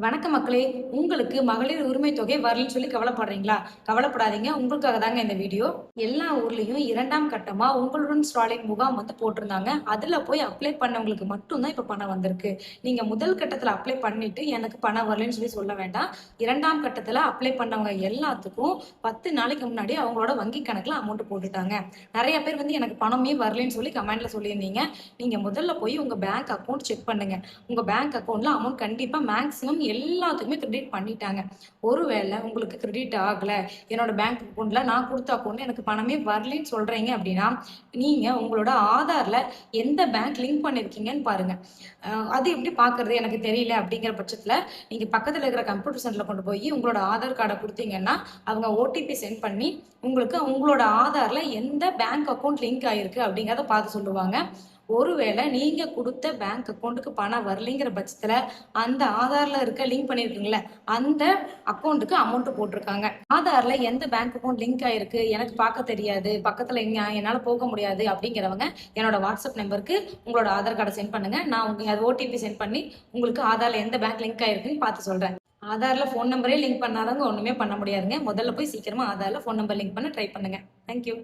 வணக்கம் மக்களே உங்களுக்கு மகளிர் உரிமை தொகை வரலன்னு சொல்லி கவலைப்படுறீங்களா? கவலைப்படாதீங்க உங்களுக்காக தாங்க இந்த வீடியோ. எல்லா ஊர்லயும் இரண்டாம் கட்டமா உங்களுடன் ஸ்டாலின் முகாம் வந்து போட்டிருந்தாங்க. அதுல போய் அப்ளை பண்ணவங்களுக்கு மட்டும்தான் இப்ப பணம் வந்திருக்கு. நீங்க முதல் கட்டத்துல அப்ளை பண்ணிட்டு எனக்கு பணம் வரலன்னு சொல்லி சொல்ல வேண்டாம். இரண்டாம் கட்டத்துல அப்ளை பண்ணவங்க எல்லாத்துக்கும் பத்து நாளைக்கு முன்னாடி அவங்களோட வங்கி கணக்குல அமௌண்ட் போட்டுட்டாங்க. நிறைய பேர் வந்து எனக்கு பணமே வரலன்னு சொல்லி கமெண்ட்ல சொல்லியிருந்தீங்க. நீங்க முதல்ல போய் உங்க பேங்க் அக்கௌண்ட் செக் பண்ணுங்க. உங்க பேங்க் அக்கௌண்ட்ல அமௌண்ட் கண்டிப்பா மேக்ஸிமம் எல்லாத்துக்குமே கிரெடிட் பண்ணிட்டாங்க. ஒருவேளை உங்களுக்கு கிரெடிட் ஆகல என்னோட பேங்க் அக்கௌண்ட்ல நான் கொடுத்த அக்கௌண்ட்ல எனக்கு பணமே வரலன்னு சொல்றீங்க அப்படின்னா நீங்க உங்களோட ஆதார்ல எந்த பேங்க் லிங்க் பண்ணிருக்கீங்கன்னு பாருங்க. அது எப்படி பாக்குறது எனக்கு தெரியல அப்படிங்கிற பட்சத்துல நீங்க பக்கத்துல இருக்கிற கம்ப்யூட்டர் சென்டர்ல கொண்டு போய் உங்களோட ஆதார் கார்டை கொடுத்தீங்கன்னா அவங்க ஓடிபி சென்ட் பண்ணி உங்களுக்கு உங்களோட ஆதார்ல எந்த பேங்க் அக்கௌண்ட் லிங்க் ஆயிருக்கு அப்படிங்கிறத பார்த்து சொல்லுவாங்க. ஒருவேளை நீங்க கொடுத்த பேங்க் அக்கௌண்ட்டுக்கு பணம் வரலைங்கிற பட்சத்துல அந்த ஆதார்ல இருக்க லிங்க் பண்ணிருக்கீங்களே அந்த அக்கௌண்ட்டுக்கு அமௌண்ட் போட்டிருக்காங்க. ஆதார்ல எந்த பேங்க் அக்கௌண்ட் லிங்க் ஆயிருக்கு எனக்கு பார்க்க தெரியாது பக்கத்துல எங்க என்னால போக முடியாது அப்படிங்கிறவங்க என்னோட வாட்ஸ்அப் நம்பருக்கு உங்களோட ஆதார் கார்டை சென்ட் பண்ணுங்க. நான் உங்களுக்கு அது ஓடிபி சென்ட் பண்ணி உங்களுக்கு ஆதார்ல எந்த பேங்க் லிங்க் ஆயிருக்குன்னு பார்த்து சொல்றேன். ஆதார்ல ஃபோன் நம்பரே லிங்க் பண்ணாதவங்க ஒண்ணுமே பண்ண முடியாதுங்க. முதல்ல போய் சீக்கிரமா ஆதார்ல ஃபோன் நம்பர் லிங்க் பண்ண ட்ரை பண்ணுங்க. Thank you